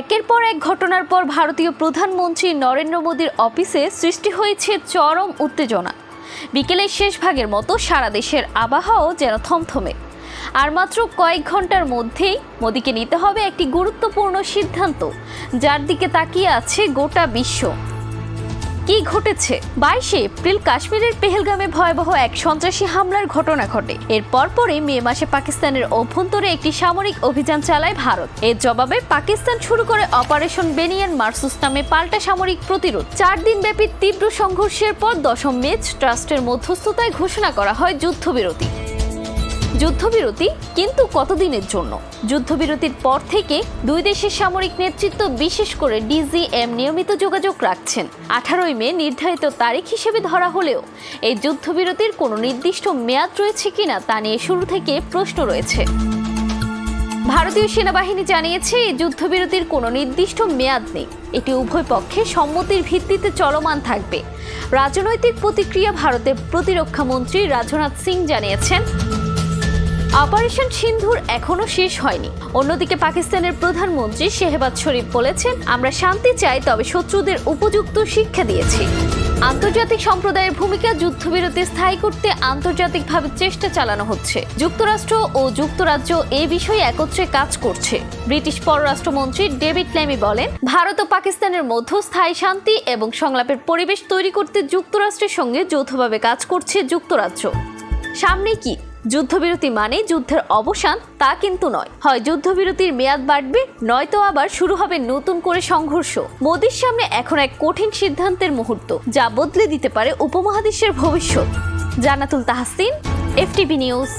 একের পর এক ঘটনার পর ভারতীয় প্রধানমন্ত্রী নরেন্দ্র মোদীর অফিসে সৃষ্টি হয়েছে চরম উত্তেজনা। বিকেলের শেষ ভাগের মতো সারা দেশের আবহাওয়াও যেন থমথমে। আর মাত্র কয়েক ঘণ্টার মধ্যেই মোদীকে নিতে হবে একটি গুরুত্বপূর্ণ সিদ্ধান্ত, যার দিকে তাকিয়ে আছে গোটা বিশ্ব। কি ঘটেছে? বাইশে এপ্রিল কাশ্মীরের পেহেলগামে ভয়াবহ এক সন্ত্রাসী হামলার ঘটনা ঘটে। এর পরপরই মে মাসে পাকিস্তানের অভ্যন্তরে একটি সামরিক অভিযান চালায় ভারত। এর জবাবে পাকিস্তান শুরু করে অপারেশন বেনিয়ান মার্সুস নামে পাল্টা সামরিক প্রতিরোধ। চার দিনব্যাপী তীব্র সংঘর্ষের পর দশম মেচ ট্রাস্টের মধ্যস্থতায় ঘোষণা করা হয় যুদ্ধবিরতি। যুদ্ধবিরতি কিন্তু কতদিনের জন্য? যুদ্ধবিরতির পর থেকে দুই দেশের সামরিক নেতৃত্ব বিশেষ করে ডিজিএম নিয়মিত যোগাযোগ রাখছেন। আঠারোই মে নির্ধারিত তারিখ হিসেবে ধরা হলেও এই যুদ্ধবিরতির কোনো নির্দিষ্ট মেয়াদ রয়েছে কিনা তা নিয়ে শুরু থেকে প্রশ্ন রয়েছে। ভারতীয় সেনাবাহিনী জানিয়েছে, এই যুদ্ধবিরতির কোনো নির্দিষ্ট মেয়াদ নেই। এটি উভয় পক্ষের সম্মতির ভিত্তিতে চলমান থাকবে। রাজনৈতিক প্রতিক্রিয়া ভারতের প্রতিরক্ষা মন্ত্রী রাজনাথ সিং জানিয়েছেন অপারেশন সিন্ধুর এখনও শেষ হয়নি। অন্যদিকে পাকিস্তানের প্রধানমন্ত্রী শেহবাজ শরীফ বলেছেন, আমরা শান্তি চাই, তবে শত্রুদের উপযুক্ত শিক্ষা দিয়েছি। আন্তর্জাতিক সম্প্রদায়ের ভূমিকা যুদ্ধবিরতি স্থায়ী করতে আন্তর্জাতিকভাবে চেষ্টা চালানো হচ্ছে। যুক্তরাষ্ট্র ও যুক্তরাজ্য এ বিষয়ে একত্রে কাজ করছে। ব্রিটিশ পররাষ্ট্রমন্ত্রী ডেভিড লেমি বলেন, ভারত ও পাকিস্তানের মধ্যে স্থায়ী শান্তি এবং সংলাপের পরিবেশ তৈরি করতে যুক্তরাষ্ট্রের সঙ্গে যৌথভাবে কাজ করছে যুক্তরাজ্য। সামনে কি? যুদ্ধবিরতি মানে যুদ্ধের অবসান তা কিন্তু নয়। হয় যুদ্ধবিরতির মেয়াদ বাড়বে, নয়তো আবার শুরু হবে নতুন করে সংঘর্ষ। মোদির সামনে এখন এক কঠিন সিদ্ধান্তের মুহূর্ত, যা বদলে দিতে পারে উপমহাদেশের ভবিষ্যৎ। Jannatul Tahsin, FTV news.